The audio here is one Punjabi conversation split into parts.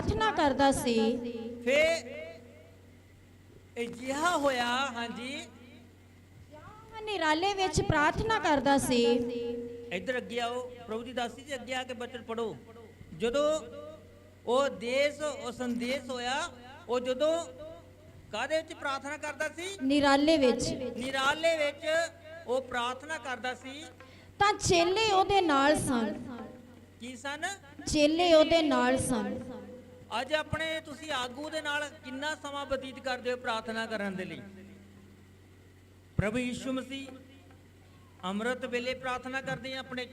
ਪ੍ਰਾਰਥਨਾ ਕਰਦਾ ਸੀ। ਫੇ ਅਜਿਹਾ ਹੋਇਆ ਹਾਂਜੀ। ਨਿਰਾਲੇ ਵਿੱਚ ਪ੍ਰਾਰਥਨਾ ਕਰਦਾ ਸੀ। ਇੱਧਰ ਅੱਗੇ ਆਓ ਪ੍ਰਭੂ ਦੀ ਦਾਸੀ ਜੀ ਅੱਗੇ ਆ ਕੇ ਬਚਨ ਪੜੋ ਜਦੋਂ ਉਹ ਦੇਸ਼ ਉਹ ਸੰਦੇਸ਼ ਹੋਇਆ ਉਹ ਜਦੋਂ ਕਾਦੇ ਵਿੱਚ ਪ੍ਰਾਰਥਨਾ ਕਰਦਾ ਸੀ? ਨਿਰਾਲੇ ਵਿੱਚ। ਨਿਰਾਲੇ ਵਿੱਚ ਉਹ ਪ੍ਰਾਰਥਨਾ ਕਰਦਾ ਸੀ। ਤਾਂ ਚੇਲੇ ਉਹਦੇ ਨਾਲ ਸਨ। ਕੀ ਸਨ? ਚੇਲੇ ਉਹਦੇ ਨਾਲ ਸਨ। ਅੱਜ ਆਪਣੇ ਤੁਸੀਂ ਆਗੂ ਦੇ ਨਾਲ ਕਿੰਨਾ ਸਮਾਂ ਬਤੀਤ ਕਰਦੇ ਹੋ ਪ੍ਰਾਰਥਨਾ ਕਰਨ ਦੇ ਲਈ? ਪ੍ਰਭੂ ਯਿਸੂ ਮਸੀਹ, ਅੰਮ੍ਰਿਤ ਵੇਲੇ ਪ੍ਰਾਰਥਨਾ ਕਰਦੇ ਆ ਆਪਣੇ।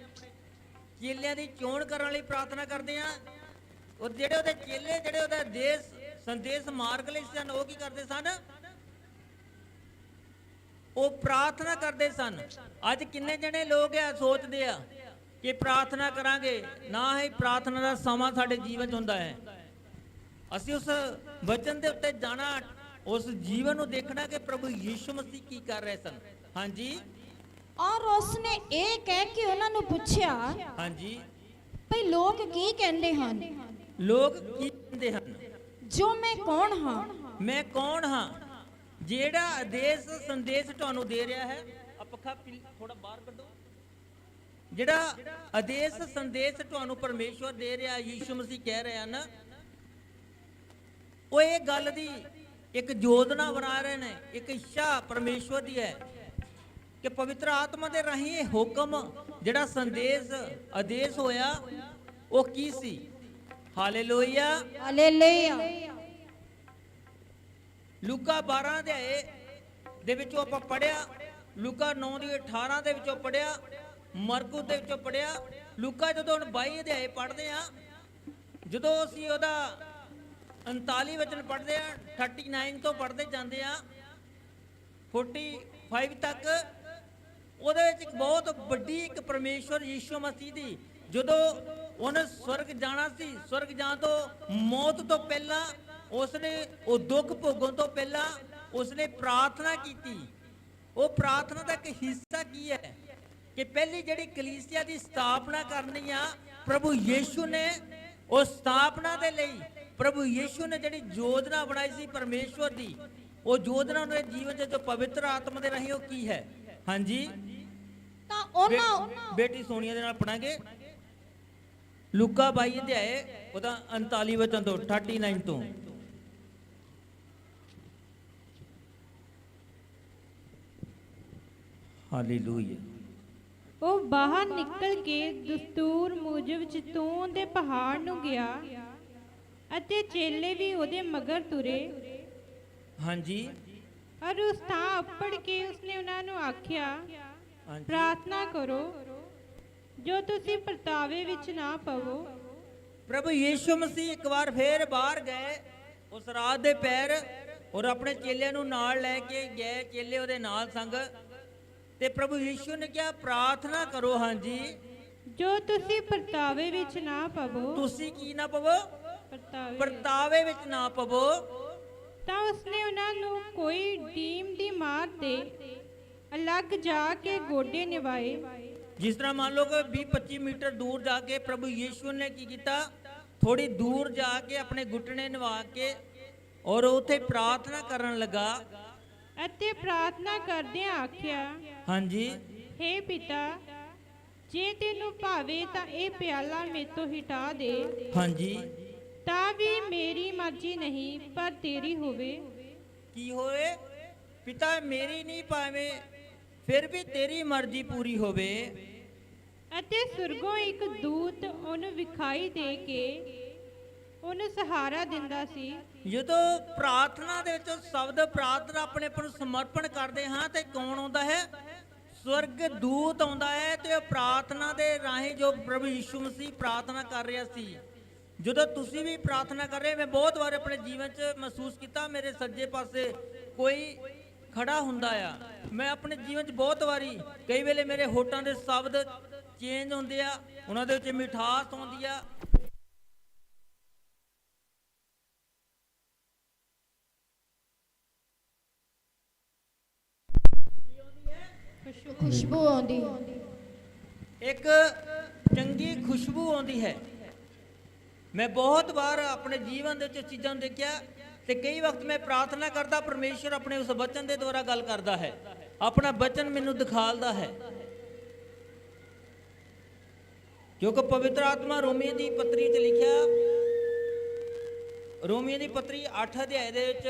ਚੇਲਿਆਂ ਦੀ ਚੋਣ ਕਰਨ ਲਈ ਪ੍ਰਾਰਥਨਾ ਕਰਦੇ ਆ ਉਹ ਜਿਹੜੇ ਉਹਦੇ ਚੇਲੇ ਜਿਹੜੇ ਉਹਦਾ ਦੇਸ਼, ਸੰਦੇਸ਼ ਮਾਰਗ ਲਈ ਸਨ, ਉਹ ਕੀ ਕਰਦੇ ਸਨ? ਉਹ ਪ੍ਰਾਰਥਨਾ ਕਰਦੇ ਸਨ। ਅੱਜ ਕਿੰਨੇ ਜਣੇ ਲੋਕ ਆ ਸੋਚਦੇ ਆ ਕਿ ਪ੍ਰਾਰਥਨਾ ਕਰਾਂਗੇ। ਨਾ ਹੀ ਪ੍ਰਾਰਥਨਾ ਦਾ ਸਮਾਂ ਸਾਡੇ ਜੀਵਨ 'ਚ ਹੁੰਦਾ ਹੈ। ਅਸੀਂ ਉਸ ਵਚਨ ਦੇ ਉੱਤੇ ਜਾਣਾ ਉਸ ਜੀਵਨ ਨੂੰ ਦੇਖਣਾ ਕਿ ਪ੍ਰਭੂ ਯੀਸ਼ੂ ਮਸੀਹ ਕੀ ਕਰ ਰਹੇ ਸਨ। ਹਾਂਜੀ। ਔਰ ਉਸਨੇ ਇਹ ਕਹਿ ਕੇ ਉਹਨਾਂ ਨੂੰ ਪੁੱਛਿਆ ਹਾਂਜੀ। ਭਈ ਲੋਕ ਕੀ ਕਹਿੰਦੇ ਹਨ? ਲੋਕ ਕੀ ਕਹਿੰਦੇ ਹਨ? ਜੋ ਮੈਂ ਕੌਣ ਹਾਂ? ਮੈਂ ਕੌਣ ਹਾਂ? ਜਿਹੜਾ ਆਦੇਸ਼ ਸੰਦੇਸ਼ ਤੁਹਾਨੂੰ ਦੇ ਰਿਹਾ ਹੈ ਆ ਪੱਖਾ ਥੋੜਾ ਬਾਹਰ ਕੱਢੋ। ਜਿਹੜਾ ਆਦੇਸ਼ ਸੰਦੇਸ਼ ਤੁਹਾਨੂੰ ਪਰਮੇਸ਼ਵਰ ਦੇ ਰਿਹਾ ਯੀਸ਼ੂ ਮਸੀਹ ਕਹਿ ਰਹੇ ਹਨ ਉਹ ਇਹ ਗੱਲ ਦੀ ਇੱਕ ਯੋਜਨਾ ਬਣਾ ਰਹੇ ਨੇ ਇੱਕ ਇੱਛਾ ਪਰਮੇਸ਼ਵਰ ਦੀ ਹੈ ਕਿ ਪਵਿੱਤਰ ਆਤਮਾ ਦੇ ਰਾਹੀਂ ਇਹ ਹੁਕਮ ਜਿਹੜਾ ਸੰਦੇਸ਼ ਆਦੇਸ਼ ਹੋਇਆ ਉਹ ਕੀ ਸੀ? ਹਾਲੇਲੂਇਆ ਹਾਲੇਲੂਇਆ ਲੂਕਾ 12 ਅਧਿਆਏ ਦੇ ਵਿੱਚੋਂ ਆਪਾਂ ਪੜਿਆ ਲੂਕਾ 9 ਦੀ 18 ਦੇ ਵਿੱਚੋਂ ਪੜਿਆ ਮਰਕੂ ਦੇ ਵਿੱਚੋਂ ਪੜਿਆ ਲੂਕਾ ਜਦੋਂ ਹੁਣ 22 ਅਧਿਆਏ ਪੜ੍ਹਦੇ ਆ ਜਦੋਂ ਅਸੀਂ ਉਹਦਾ 39 ਵਚਨ ਪੜ੍ਹਦੇ ਆ 39 ਤੋਂ ਪੜ੍ਹਦੇ ਜਾਂਦੇ ਆ। 45 ਤੱਕ, ਉਹਦੇ ਵਿੱਚ ਇੱਕ ਬਹੁਤ ਵੱਡੀ ਇੱਕ ਪਰਮੇਸ਼ਵਰ ਯੀਸ਼ੂ ਮਸੀਹ ਦੀ, ਜਦੋਂ ਉਹਨੇ ਸਵਰਗ ਜਾਣਾ ਸੀ, ਸਵਰਗ ਜਾਣ ਤੋਂ ਮੌਤ ਤੋਂ ਪਹਿਲਾਂ, ਉਸਨੇ ਉਹ ਦੁੱਖ ਭੋਗਣ ਤੋਂ ਪਹਿਲਾਂ ਉਸਨੇ ਪ੍ਰਾਰਥਨਾ ਕੀਤੀ। ਉਹ ਪ੍ਰਾਰਥਨਾ ਦਾ ਇੱਕ ਹਿੱਸਾ ਕੀ ਹੈ? ਕਿ ਪਹਿਲੀ ਜਿਹੜੀ ਕਲੀਸਿਆ ਦੀ ਸਥਾਪਨਾ ਕਰਨੀ ਆ, ਪ੍ਰਭੂ ਯੀਸ਼ੂ ਨੇ ਉਹ ਸਥਾਪਨਾ ਦੇ ਲਈ ਪ੍ਰਭੂ ਯੀਸ਼ੂ ਨੇ ਜਿਹੜੀ ਯੋਜਨਾ ਬਣਾਈ ਸੀ ਪਰਮੇਸ਼ਵਰ ਦੀ ਉਹ ਯੋਜਨਾ ਉਹਦੇ ਜੀਵਨ 'ਚ ਜੋ ਪਵਿੱਤਰ ਆਤਮਾ ਦੇ ਰਾਹੀਂ ਉਹ ਕੀ ਹੈ? ਹਾਂਜੀ। ਤਾਂ ਉਹਨਾਂ ਬੇਟੀ ਸੋਨੀਆ ਦੇ ਨਾਲ ਪੜਾਂਗੇ। ਲੂਕਾ 22 ਅਧਿਆਏ ਉਹਦਾ 39 ਵਚਨ ਤੋਂ 39 ਤੋਂ। ਹਾਲੇਲੂਇਆ ਉਹ ਬਾਹਰ ਨਿਕਲ ਕੇ ਦਸਤੂਰ ਮੁਜਬ ਚਤੂਨ ਦੇ ਪਹਾੜ ਨੂੰ ਗਿਆ। ਅਤੇ ਚੇਲੇ ਵੀ ਉਹਦੇ ਮਗਰ ਤੁਰੇ। ਹਾਂਜੀ। ਔਰ ਉਸ ਥਾਂ ਉੱਪੜ ਕੇ ਉਸਨੇ ਉਹਨਾਂ ਨੂੰ ਆਖਿਆ ਪ੍ਰਾਰਥਨਾ ਕਰੋ ਜੋ ਤੁਸੀਂ ਪਰਤਾਵੇ ਵਿੱਚ ਨਾ ਪਵੋ। ਪ੍ਰਭੂ ਯੀਸ਼ੂ ਮਸੀਹ ਇੱਕ ਵਾਰ ਫੇਰ ਬਾਹਰ ਗਏ ਉਸ ਰਾਤ ਦੇ ਪੈਰ ਔਰ ਆਪਣੇ ਚੇਲਿਆਂ ਨੂੰ ਨਾਲ ਲੈ ਕੇ ਗਏ ਚੇਲੇ ਉਹਦੇ ਨਾਲ ਸੰਗ। ਤੇ ਪ੍ਰਭੂ ਯੀਸ਼ੂ ਨੇ ਕਿਹਾ ਪ੍ਰਾਰਥਨਾ ਕਰੋ ਹਾਂਜੀ। ਜੋ ਤੁਸੀਂ ਪਰਤਾਵੇ ਵਿੱਚ ਨਾ ਪਵੋ ਤੁਸੀਂ ਕੀ ਨਾ ਪਵੋ? ਪਰਤਾਵੇ। ਪਰਤਾਵੇ ਵਿੱਚ ਨਾ ਪਵੋ। ਤਾਂ ਉਸਨੇ ਉਹਨਾਂ ਨੂੰ ਕੋਈ ਟੀਮ ਦੀ ਮਾਰ ਤੇ ਅਲੱਗ ਜਾ ਕੇ ਗੋਡੇ ਨਿਵਾਏ। ਜਿਸ ਤਰ੍ਹਾਂ ਮੰਨ ਲਓ ਕਿ 20 25 ਮੀਟਰ ਦੂਰ ਜਾ ਕੇ ਪ੍ਰਭੂ ਯੀਸ਼ੂ ਨੇ ਕੀ ਕੀਤਾ? ਥੋੜੀ ਦੂਰ ਜਾ ਕੇ ਆਪਣੇ ਘੁੱਟਣੇ ਨਵਾ ਕੇ ਔਰ ਉੱਥੇ ਪ੍ਰਾਰਥਨਾ ਕਰਨ ਲੱਗਾ। ਅਤੇ ਪ੍ਰਾਰਥਨਾ ਕਰਦਿਆਂ ਆਖਿਆ ਹਾਂਜੀ। हे ਪਿਤਾ ਜੇ ਤੈਨੂੰ ਭਾਵੇ ਤਾਂ ਇਹ ਪਿਆਲਾ ਮੇਤੋਂ ਹਟਾ ਦੇ। ਹਾਂਜੀ। ਤਾਂ ਵੀ ਮੇਰੀ ਮਰਜ਼ੀ ਨਹੀਂ ਪਰ ਤੇਰੀ ਹੋਵੇ। ਕੀ ਹੋਏ ਪਿਤਾ ਮੇਰੀ ਨਹੀਂ ਪਾਵੇਂ ਫਿਰ ਵੀ ਤੇਰੀ ਮਰਜ਼ੀ ਪੂਰੀ ਹੋਵੇ। ਅਤੇ ਸੁਰਗੋਂ ਇੱਕ ਦੂਤ ਉਹਨੂੰ ਵਿਖਾਈ ਦੇ ਕੇ ਉਹਨੂੰ ਸਹਾਰਾ ਦਿੰਦਾ ਸੀ। ਜਦੋਂ ਪ੍ਰਾਰਥਨਾ ਦੇ ਵਿੱਚ ਸ਼ਬਦ ਪ੍ਰਾਰਥਨਾ ਆਪਣੇ ਆਪ ਨੂੰ ਸਮਰਪਣ ਕਰਦੇ ਹਾਂ ਤੇ ਕੌਣ ਆਉਂਦਾ ਹੈ? ਸਵਰਗ ਦੂਤ ਆਉਂਦਾ ਹੈ ਤੇ ਉਹ ਪ੍ਰਾਰਥਨਾ ਦੇ ਰਾਹੀਂ ਜੋ ਪ੍ਰਭੂ ਯਿਸੂ ਮਸੀਹ ਪ੍ਰਾਰਥਨਾ ਕਰ ਰਿਹਾ ਸੀ। ਜਦੋਂ ਤੁਸੀਂ ਵੀ ਪ੍ਰਾਰਥਨਾ ਕਰ ਰਹੇ ਮੈਂ ਬਹੁਤ ਵਾਰ ਆਪਣੇ ਜੀਵਨ 'ਚ ਮਹਿਸੂਸ ਕੀਤਾ ਮੇਰੇ ਸੱਜੇ ਪਾਸੇ ਕੋਈ ਖੜਾ ਹੁੰਦਾ ਆ। ਮੈਂ ਆਪਣੇ ਜੀਵਨ 'ਚ ਬਹੁਤ ਵਾਰੀ ਕਈ ਵੇਲੇ ਮੇਰੇ ਹੋਠਾਂ ਦੇ ਸ਼ਬਦ ਚੇਂਜ ਹੁੰਦੇ ਆ ਉਹਨਾਂ ਦੇ ਵਿੱਚ ਮਿਠਾਸ ਆਉਂਦੀ ਆ। ਖੁਸ਼ਬੂ ਆਉਂਦੀ ਇੱਕ ਚੰਗੀ ਖੁਸ਼ਬੂ ਆਉਂਦੀ ਹੈ। ਮੈਂ ਬਹੁਤ ਵਾਰ ਆਪਣੇ ਜੀਵਨ ਦੇ ਵਿੱਚ ਇਸ ਚੀਜ਼ਾਂ ਨੂੰ ਦੇਖਿਆ ਤੇ ਕਈ ਵਕਤ ਮੈਂ ਪ੍ਰਾਰਥਨਾ ਕਰਦਾ ਪਰਮੇਸ਼ਰ ਆਪਣੇ ਉਸ ਬਚਨ ਦੇ ਦੁਆਰਾ ਗੱਲ ਕਰਦਾ ਹੈ। ਆਪਣਾ ਬਚਨ ਮੈਨੂੰ ਦਿਖਾਲਦਾ ਹੈ। ਕਿਉਂਕਿ ਪਵਿੱਤਰ ਆਤਮਾ ਰੋਮੀਏ ਦੀ ਪੱਤਰੀ 'ਚ ਲਿਖਿਆ ਰੋਮੀਏ ਦੀ ਪੱਤਰੀ 8 ਅਧਿਆਇ ਦੇ ਵਿੱਚ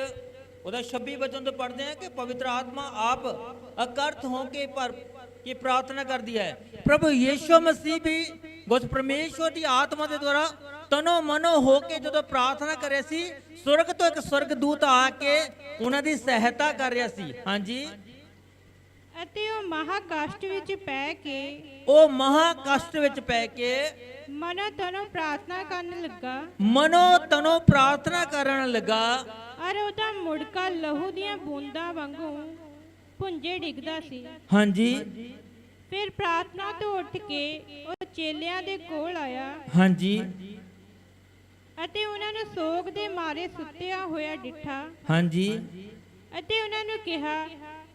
ਉਹਦਾ 26 ਵਚਨ ਤੋਂ ਪੜ੍ਹਦੇ ਹਾਂ ਕਿ ਪਵਿੱਤਰ ਆਤਮਾ ਆਪ ਅਕਰਤ ਹੋ ਕੇ ਪਰ ਕੀ ਪ੍ਰਾਰਥਨਾ ਕਰਦੀ ਹੈ। ਪ੍ਰਭੂ ਯੀਸ਼ੂ ਮਸੀਹ ਵੀ ਉਸ ਪਰਮੇਸ਼ਵਰ ਦੀ ਆਤਮਾ ਦੇ ਦੁਆਰਾ ਤਨੋ ਮਨੋ ਹੋ ਕੇ ਜਦੋਂ ਪ੍ਰਾਰਥਨਾ ਕਰਿਆ ਸੀ ਸੁਰਗ ਤੋਂ ਇੱਕ ਸੁਰਗ ਦੂਤ ਆ ਕੇ ਉਹਨਾਂ ਦੀ ਸਹਾਇਤਾ ਕਰ ਰਿਹਾ ਸੀ। ਹਾਂਜੀ। ਅਤੇ ਉਹ ਮਹਾ ਕਸ਼ਟ ਵਿੱਚ ਪੈ ਕੇ ਉਹ ਮਹਾ ਕਸ਼ਟ ਵਿੱਚ ਪੈ ਕੇ ਮਨੋ ਤਨੋ ਪ੍ਰਾਰਥਨਾ ਕਰਨ ਲੱਗਾ। ਮਨੋ ਤਨੋ ਪ੍ਰਾਰਥਨਾ ਕਰਨ ਲੱਗਾ। ਅਰ ਉਹਦਾ ਮੁੜਕਾ ਲਹੂ ਦੀਆਂ ਬੂੰਦਾਂ ਵਾਂਗੂ ਪੁੰਜੇ ਡਿੱਗਦਾ ਸੀ। ਹਾਂਜੀ। ਫਿਰ ਪ੍ਰਾਰਥਨਾ ਤੋਂ ਉੱਠ ਕੇ ਉਹ ਚੇਲਿਆਂ ਦੇ ਕੋਲ ਆਇਆ। ਹਾਂਜੀ। ਅਤੇ ਉਹਨਾਂ ਨੂੰ ਸੋਗ ਦੇ ਮਾਰੇ ਸੁੱਤਿਆ ਹੋਇਆ ਡਿੱਠਾ। ਹਾਂਜੀ। ਅਤੇ ਉਹਨਾਂ ਨੂੰ ਕਿਹਾ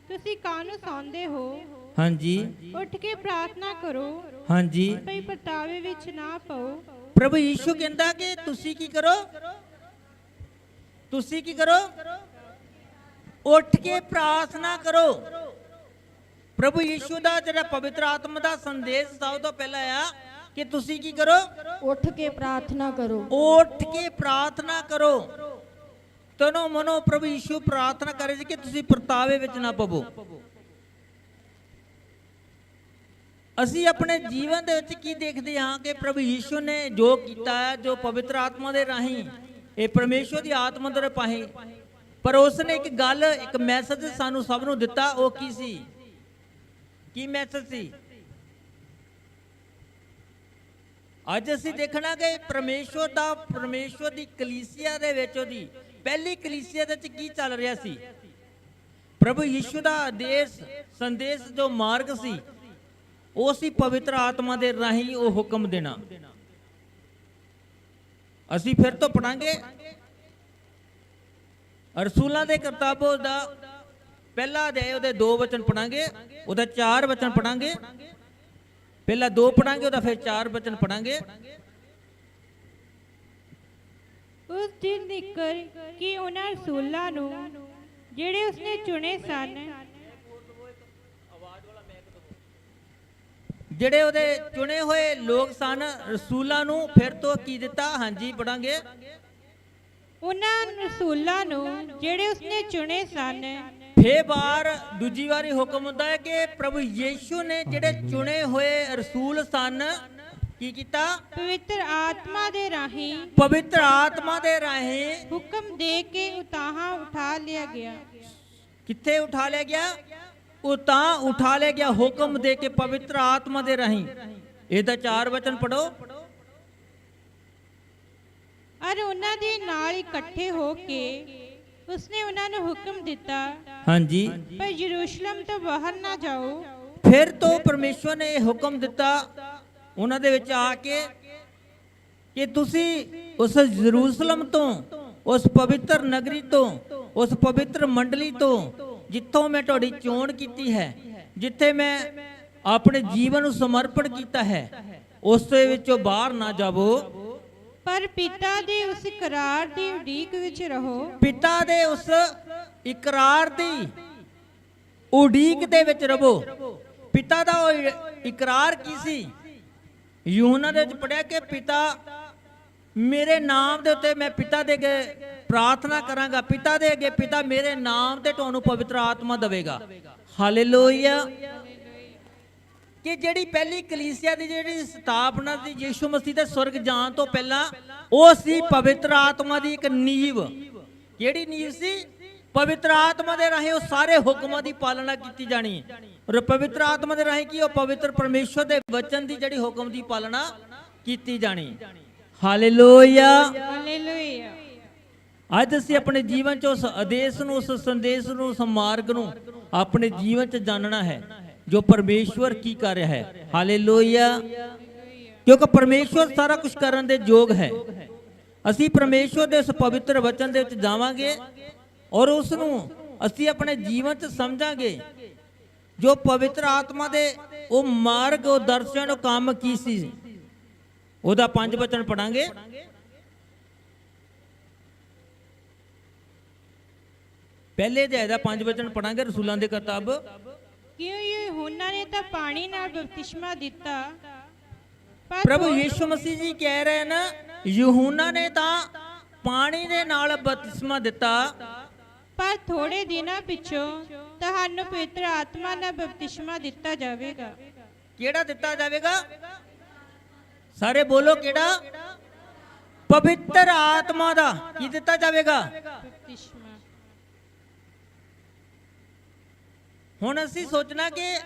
ਤੁਸੀਂ ਕਾਹਨੂੰ ਸੌਂਦੇ ਹੋ? ਹਾਂਜੀ। ਉੱਠ ਕੇ ਪ੍ਰਾਰਥਨਾ ਕਰੋ। ਹਾਂਜੀ। ਭਈ ਪਰਤਾਵੇ ਵਿੱਚ ਨਾ ਪਓ। ਪ੍ਰਭੂ ਯੀਸ਼ੂ ਕਹਿੰਦਾ ਕਿ ਤੁਸੀਂ ਕੀ ਕਰੋ? ਤੁਸੀਂ ਕੀ ਕਰੋ? ਉੱਠ ਕੇ ਪ੍ਰਾਰਥਨਾ ਕਰੋ। ਪ੍ਰਭੂ ਯੀਸ਼ੂ ਦਾ ਜਿਹੜਾ ਪਵਿੱਤਰ ਆਤਮਾ ਦਾ ਸੰਦੇਸ਼ ਸਭ ਤੋਂ ਪਹਿਲਾਂ ਆ ਕਿ ਤੁਸੀਂ ਕੀ ਕਰੋ? ਉੱਠ ਕੇ ਪ੍ਰਾਰਥਨਾ ਕਰੋ। ਉੱਠ ਕੇ ਪ੍ਰਾਰਥਨਾ ਕਰੋ। ਤਨੋ ਮਨੋ ਪ੍ਰਭੂ ਯੀਸ਼ੂ ਪ੍ਰਾਰਥਨਾ ਕਰੇ ਸੀ ਕਿ ਤੁਸੀਂ ਪਰਤਾਵੇ ਵਿੱਚ ਨਾ ਪਵੋ। ਅਸੀਂ ਆਪਣੇ ਜੀਵਨ ਦੇ ਵਿੱਚ ਕੀ ਦੇਖਦੇ ਹਾਂ ਕਿ ਪ੍ਰਭੂ ਯੀਸ਼ੂ ਨੇ ਜੋ ਕੀਤਾ ਹੈ ਜੋ ਪਵਿੱਤਰ ਆਤਮਾ ਦੇ ਰਾਹੀਂ ਇਹ ਪਰਮੇਸ਼ਵਰ ਦੀ ਆਤਮਾ ਦੇ ਪਾਹੇ। ਪਰ ਉਸ ਨੇ ਇੱਕ ਗੱਲ ਇੱਕ ਮੈਸੇਜ ਸਾਨੂੰ ਸਭ ਨੂੰ ਦਿੱਤਾ ਉਹ ਕੀ ਸੀ? ਕੀ ਮੈਸੇਜ ਸੀ? ਅੱਜ ਅਸੀਂ ਦੇਖਣਾ ਕਿ ਪਰਮੇਸ਼ਵਰ ਦਾ, ਪਰਮੇਸ਼ਵਰ ਦੀ ਕਲੀਸਿਆ ਦੇ ਵਿੱਚ ਉਹਦੀ ਪਹਿਲੀ ਕਲੀਸਿਆ ਦੇ ਵਿੱਚ ਕੀ ਚੱਲ ਰਿਹਾ ਸੀ? ਪ੍ਰਭੂ ਯਿਸ਼ੂ ਦਾ ਆਦੇਸ਼, ਸੰਦੇਸ਼ ਜੋ ਮਾਰਗ ਸੀ, ਉਹ ਸੀ ਪਵਿੱਤਰ ਆਤਮਾ ਦੇ ਰਾਹੀਂ ਉਹ ਹੁਕਮ ਦੇਣਾ। ਅਸੀਂ ਫਿਰ ਤੋਂ ਪੜਾਂਗੇ। ਰਸੂਲਾਂ ਦੇ ਕਰਤਾਬੋ ਦਾ ਪਹਿਲਾ ਅਧਿਆਇ, ਉਹਦੇ ਦੋ ਵਚਨ ਪੜਾਂਗੇ, ਉਹਦਾ ਚਾਰ ਵਚਨ ਪੜਾਂਗੇ। ਪਹਿਲਾਂ ਦੋ ਪੜਾਂਗੇ ਉਹਦਾ ਫਿਰ ਚਾਰ ਵਚਨ ਪੜਾਂਗੇ। ਉਸ ਦਿਨ ਨਿਕਰ ਕਿ ਉਹਨਾਂ ਰਸੂਲਾਂ ਨੂੰ ਜਿਹੜੇ ਉਸਨੇ ਚੁਣੇ ਸਨ। ਜਿਹੜੇ ਉਹਦੇ ਚੁਣੇ ਹੋਏ ਲੋਕ ਸਨ ਰਸੂਲਾਂ ਨੂੰ ਫਿਰ ਤੋਂ ਕੀ ਦਿੱਤਾ? ਹਾਂਜੀ ਪੜਾਂਗੇ। ਉਹਨਾਂ ਰਸੂਲਾਂ ਨੂੰ ਜਿਹੜੇ ਉਸਨੇ ਚੁਣੇ ਸਨ। ਫੇ ਵਾਰ ਦੂਜੀ ਵਾਰੀ ਹੁਕਮ ਹੁੰਦਾ ਹੈ ਕਿ ਪ੍ਰਭੂ ਯੀਸ਼ੂ ਨੇ ਜਿਹੜੇ ਚੁਣੇ ਹੋਏ ਰਸੂਲ ਸਨ ਕੀ ਕੀਤਾ? ਪਵਿੱਤਰ ਆਤਮਾ ਦੇ ਰਾਹੀਂ ਪਵਿੱਤਰ ਆਤਮਾ ਦੇ ਰਾਹੀਂ ਹੁਕਮ ਦੇ ਕੇ ਉਤਾਹਾਂ ਉਠਾ ਲਿਆ ਗਿਆ। ਕਿੱਥੇ ਉਠਾ ਲਿਆ ਗਿਆ? ਉਹ ਤਾਂ ਉਠਾ ਲਿਆ ਗਿਆ ਹੁਕਮ ਦੇ ਕੇ ਪਵਿੱਤਰ ਆਤਮਾ ਦੇ ਰਾਹੀਂ। ਇਹਦਾ ਚਾਰ ਵਚਨ ਪੜੋ ਅਰ ਉਹਨਾਂ ਦੇ ਨਾਲ ਇਕੱਠੇ ਹੋ ਕੇ ਉਸਨੇ ਉਹਨਾਂ ਨੂੰ ਹੁਕਮ ਦਿੱਤਾ ਹਾਂਜੀ। ਪਰ ਯਰੂਸ਼ਲਮ ਤੋਂ ਬਾਹਰ ਨਾ ਜਾਓ। ਫਿਰ ਤੋਂ ਪਰਮੇਸ਼ਵਰ ਨੇ ਇਹ ਹੁਕਮ ਦਿੱਤਾ ਉਹਨਾਂ ਦੇ ਵਿੱਚ ਆ ਕੇ ਕਿ ਤੁਸੀਂ ਉਸ ਜਰੂਸਲਮ ਤੋਂ ਉਸ ਪਵਿੱਤਰ ਨਗਰੀ ਤੋਂ ਉਸ ਪਵਿੱਤਰ ਮੰਡਲੀ ਤੋਂ ਜਿੱਥੋਂ ਮੈਂ ਤੁਹਾਡੀ ਚੋਣ ਕੀਤੀ ਹੈ ਜਿੱਥੇ ਮੈਂ ਆਪਣੇ ਜੀਵਨ ਨੂੰ ਸਮਰਪਣ ਕੀਤਾ ਹੈ ਉਸ ਦੇ ਵਿੱਚੋਂ ਬਾਹਰ ਨਾ ਜਾਵੋ। ਪਰ ਪਿਤਾ ਦੇ ਉਸ ਕਰਾਰ ਦੀ ਉਡੀਕ ਵਿੱਚ ਰਹੋ। ਪਿਤਾ ਦੇ ਉਸ ਇਕਰਾਰ ਦੀ ਉਡੀਕ ਦੇ ਵਿੱਚ ਰਵੋ ਪਿਤਾ ਦਾ ਉਹ ਇਕਰਾਰ ਕੀ ਸੀ? ਯੂਹਨਾ ਦੇ ਵਿੱਚ ਪੜਿਆ ਕਿ ਪਿਤਾ, ਮੇਰੇ ਨਾਮ ਦੇ ਉੱਤੇ ਮੈਂ ਪਿਤਾ ਦੇ ਅੱਗੇ ਪ੍ਰਾਰਥਨਾ ਕਰਾਂਗਾ। ਪਿਤਾ ਦੇ ਅੱਗੇ ਪਿਤਾ ਮੇਰੇ ਨਾਮ ਤੇ ਤੁਹਾਨੂੰ ਪਵਿੱਤਰ ਆਤਮਾ ਦੇਵੇਗਾ। ਹਾਲੇਲੂਇਆ ਕਿ ਜਿਹੜੀ ਪਹਿਲੀ ਕਲੀਸਿਆ ਦੀ ਜਿਹੜੀ ਸਥਾਪਨਾ ਸੀ ਯੀਸ਼ੂ ਮਸੀਹ ਦੇ ਸਵਰਗ ਜਾਣ ਤੋਂ ਪਹਿਲਾਂ ਉਹ ਸੀ ਪਵਿੱਤਰ ਆਤਮਾ ਦੀ ਇੱਕ ਨੀਂਵ। ਕਿਹੜੀ ਨੀਂਵ ਸੀ? ਪਵਿੱਤਰ ਆਤਮਾ ਦੇ ਰਾਹੀਂ ਉਹ ਸਾਰੇ ਹੁਕਮਾਂ ਦੀ ਪਾਲਣਾ ਕੀਤੀ ਜਾਣੀ। ਹੈ ਔਰ ਪਵਿੱਤਰ ਆਤਮਾ ਦੇ ਰਾਹੀਂ ਕੀ? ਉਹ ਪਵਿੱਤਰ ਪਰਮੇਸ਼ਵਰ ਦੇ ਵਚਨ ਦੀ ਜਿਹੜੀ ਹੁਕਮ ਦੀ ਪਾਲਣਾ ਕੀਤੀ ਜਾਣੀ। ਹਾਲੇਲੂਇਆ। ਹਾਲੇਲੂਇਆ। ਅੱਜ ਅਸੀਂ ਆਪਣੇ ਜੀਵਨ 'ਚ ਉਸ ਆਦੇਸ਼ ਨੂੰ ਉਸ ਸੰਦੇਸ਼ ਨੂੰ ਉਸ ਮਾਰਗ ਨੂੰ ਆਪਣੇ ਜੀਵਨ 'ਚ ਜਾਣਨਾ ਹੈ। ਜੋ ਪਰਮੇਸ਼ਵਰ ਕੀ ਕਰ ਰਿਹਾ ਹੈ ਹਾਲੇਲੂਇਆ ਕਿਉਂਕਿ ਪਰਮੇਸ਼ਵਰ ਸਾਰਾ ਕੁਝ ਕਰਨ ਦੇ ਯੋਗ ਹੈ ਅਸੀਂ ਪਰਮੇਸ਼ਵਰ ਦੇ ਇਸ ਪਵਿੱਤਰ ਵਚਨ ਦੇ ਵਿੱਚ ਜਾਵਾਂਗੇ ਔਰ ਉਸ ਨੂੰ ਅਸੀਂ ਆਪਣੇ ਜੀਵਨ 'ਚ ਸਮਝਾਂਗੇ ਜੋ ਪਵਿੱਤਰ ਆਤਮਾ ਦੇ ਉਹ ਮਾਰਗ ਉਹ ਦਰਸ਼ਨ ਉਹ ਕੰਮ ਕੀ ਸੀ ਉਹਦਾ ਪੰਜ ਵਚਨ ਪੜਾਂਗੇ ਪਹਿਲੇ ਅਧਿਆਇ ਇਹਦਾ ਪੰਜ ਵਚਨ ਪੜਾਂਗੇ ਰਸੂਲਾਂ ਦੇ ਕਿਤਾਬ ਕਿਉਂ ਯਹੋਨਾ ਨੇ ਤਾਂ ਪਾਣੀ ਨਾਲ ਬਪਤਿਸਮਾ ਦਿੱਤਾ। ਪਰ ਪ੍ਰਭੂ ਯੀਸ਼ੂ ਮਸੀਹ ਜੀ ਕਹਿ ਰਹੇ ਨੇ ਯਹੂਨਾ ਨੇ ਤਾਂ ਪਾਣੀ ਦੇ ਨਾਲ ਬਪਤਿਸਮਾ ਦਿੱਤਾ। ਪਰ ਥੋੜੇ ਦਿਨਾਂ ਪਿੱਛੋਂ ਤੁਹਾਨੂੰ ਪਵਿੱਤਰ ਆਤਮਾ ਨਾਲ ਬਪਤਿਸਮਾ ਦਿੱਤਾ ਜਾਵੇਗਾ। ਕਿਹੜਾ ਦਿੱਤਾ ਜਾਵੇਗਾ? ਸਾਰੇ ਬੋਲੋ ਕਿਹੜਾ? ਪਵਿੱਤਰ ਆਤਮਾ ਦਾ। ਕੀ ਦਿੱਤਾ ਜਾਵੇਗਾ? ਬਪਤਿਸਮਾ। ਹੁਣ ਅਸੀਂ ਸੋਚਣਾ ਕਿ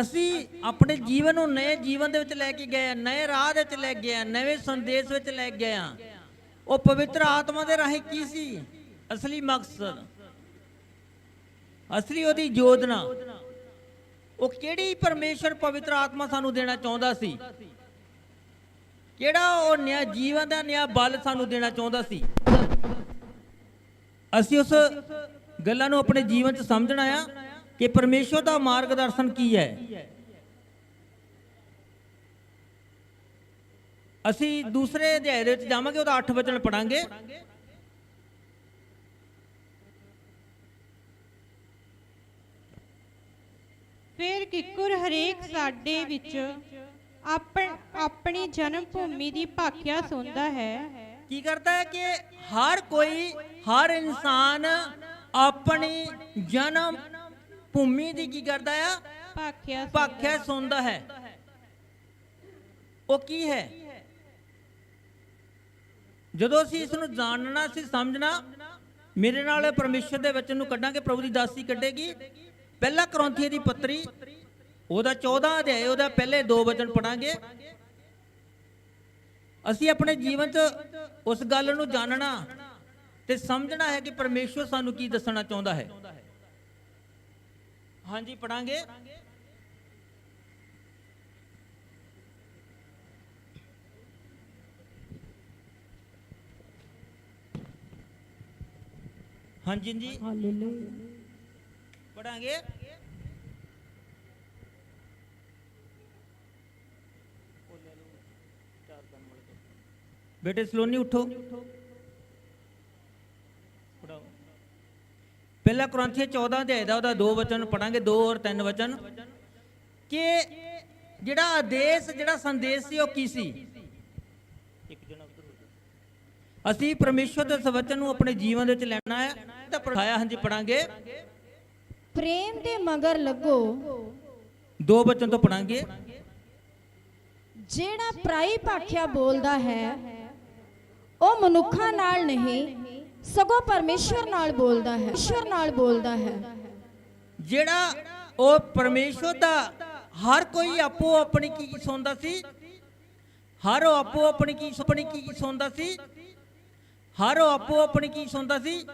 ਅਸੀਂ ਆਪਣੇ ਜੀਵਨ ਨੂੰ ਨਵੇਂ ਜੀਵਨ ਦੇ ਵਿੱਚ ਲੈ ਕੇ ਗਏ ਆ, ਨਵੇਂ ਰਾਹ ਦੇ ਵਿੱਚ ਲੈ ਕੇ ਗਏ ਆ, ਨਵੇਂ ਸੰਦੇਸ਼ ਵਿੱਚ ਲੈ ਗਏ ਆ। ਉਹ ਪਵਿੱਤਰ ਆਤਮਾ ਦੇ ਰਾਹੀਂ ਕੀ ਸੀ? ਅਸਲੀ ਮਕਸਦ। ਅਸਲੀ ਉਹਦੀ ਯੋਜਨਾ। ਉਹ ਕਿਹੜੀ ਪਰਮੇਸ਼ਰ ਪਵਿੱਤਰ ਆਤਮਾ ਸਾਨੂੰ ਦੇਣਾ ਚਾਹੁੰਦਾ ਸੀ? ਕਿਹੜਾ ਉਹ ਨਿਆ ਜੀਵਨ ਦਾ ਨਿਆ ਬਲ ਸਾਨੂੰ ਦੇਣਾ ਚਾਹੁੰਦਾ ਸੀ? ਅਸੀਂ ਉਸ ਗੱਲਾਂ ਨੂੰ ਆਪਣੇ ਜੀਵਨ 'ਚ ਸਮਝਣਾ ਆ ਕਿ ਪਰਮੇਸ਼ਵਰ ਦਾ ਮਾਰਗਦਰਸ਼ਨ ਕੀ ਹੈ? ਅਸੀਂ ਦੂਸਰੇ ਅਧਿਆਇ ਦੇ ਵਿੱਚ ਜਾਵਾਂਗੇ ਉਹਦਾ 8 ਵਚਨ ਪੜਾਂਗੇ ਫਿਰ ਕਿੱਕਰ ਹਰੇਕ ਸਾਡੇ ਵਿੱਚ ਆਪਣ ਆਪਣੀ ਜਨਮ ਭੂਮੀ ਦੀ ਭਾਖਿਆ ਸੁਣਦਾ ਹੈ। ਕੀ ਕਰਦਾ ਹੈ ਕਿ ਹਰ ਕੋਈ ਹਰ ਇਨਸਾਨ ਆਪਣੀ ਜਨਮ ਭੂਮੀ ਦੀ ਕੀ ਕਰਦਾ ਆ? ਭਾਖਿਆ ਭਾਖਿਆ ਸੁਣਦਾ ਹੈ। ਉਹ ਕੀ ਹੈ? ਜਦੋਂ ਅਸੀਂ ਇਸ ਨੂੰ ਜਾਣਨਾ ਅਸੀਂ ਸਮਝਣਾ ਮੇਰੇ ਨਾਲ ਪਰਮੇਸ਼ਰ ਦੇ ਵਚਨ ਨੂੰ ਕੱਢਾਂਗੇ ਪ੍ਰਭੂ ਦੀ ਦਾਸੀ ਕੱਢੇਗੀ। ਪਹਿਲਾ ਕਰੌਂਥੀ ਦੀ ਪੱਤਰੀ ਉਹਦਾ 14 ਅਧਿਆਇ ਉਹਦਾ ਪਹਿਲੇ ਦੋ ਵਚਨ ਪੜਾਂਗੇ ਅਸੀਂ ਆਪਣੇ ਜੀਵਨ 'ਚ ਉਸ ਗੱਲ ਨੂੰ ਜਾਣਨਾ। ਤੇ ਸਮਝਣਾ ਹੈ ਕਿ ਪਰਮੇਸ਼ਰ ਸਾਨੂੰ ਕੀ ਦੱਸਣਾ ਚਾਹੁੰਦਾ ਹੈ। ਹਾਂਜੀ ਪੜਾਂਗੇ। ਹਾਂਜੀ ਜੀ। ਹਾਲੇਲੂਇਆ ਪੜਾਂਗੇ। ਬੇਟੇ ਸਲੋਨੀ ਉਠੋ। ਪਹਿਲਾ ਕੁਰਾਂਥੀ 14 ਅਧਿਆਇ ਦਾ ਉਹਦਾ ਦੋ ਵਚਨ ਪੜਾਂਗੇ ਦੋ ਔਰ ਤਿੰਨ ਵਚਨ। ਕਿ ਜਿਹੜਾ ਆਦੇਸ਼ ਜਿਹੜਾ ਸੰਦੇਸ਼ ਸੀ ਉਹ ਕੀ ਸੀ। ਅਸੀਂ ਪਰਮੇਸ਼ਵਰ ਦੇ ਇਸ ਵਚਨ ਨੂੰ ਆਪਣੇ ਜੀਵਨ ਦੇ ਵਿੱਚ ਲੈਣਾ ਹੈ ਤਾਂ ਪੜਾਇਆ ਹਾਂਜੀ ਪੜਾਂਗੇ ਪ੍ਰੇਮ ਦੇ ਮਗਰ ਲੱਗੋ। ਦੋ ਵਚਨ ਤੋਂ ਪੜਾਂਗੇ ਜਿਹੜਾ ਪ੍ਰਾਈ ਭਾਖਿਆ ਬੋਲਦਾ ਹੈ ਉਹ ਮਨੁੱਖਾਂ ਨਾਲ ਨਹੀਂ ਸਗੋਂ ਪਰਮੇਸ਼ਵਰ ਨਾਲ ਬੋਲਦਾ ਹੈ। ਈਸ਼ਵਰ ਨਾਲ ਬੋਲਦਾ ਹੈ। ਜਿਹੜਾ ਉਹ ਪਰਮੇਸ਼ਵਰ ਦਾ ਹਰ ਕੋਈ ਆਪੋ ਆਪਣੀ ਕੀ ਸੁਣਦਾ ਸੀ, ਹਰ ਉਹ ਆਪੋ ਆਪਣੀ ਕੀ ਆਪਣੀ ਕੀ ਸੁਣਦਾ ਸੀ, ਹਰ ਉਹ ਆਪੋ ਆਪਣੀ ਕੀ ਸੁਣਦਾ ਸੀ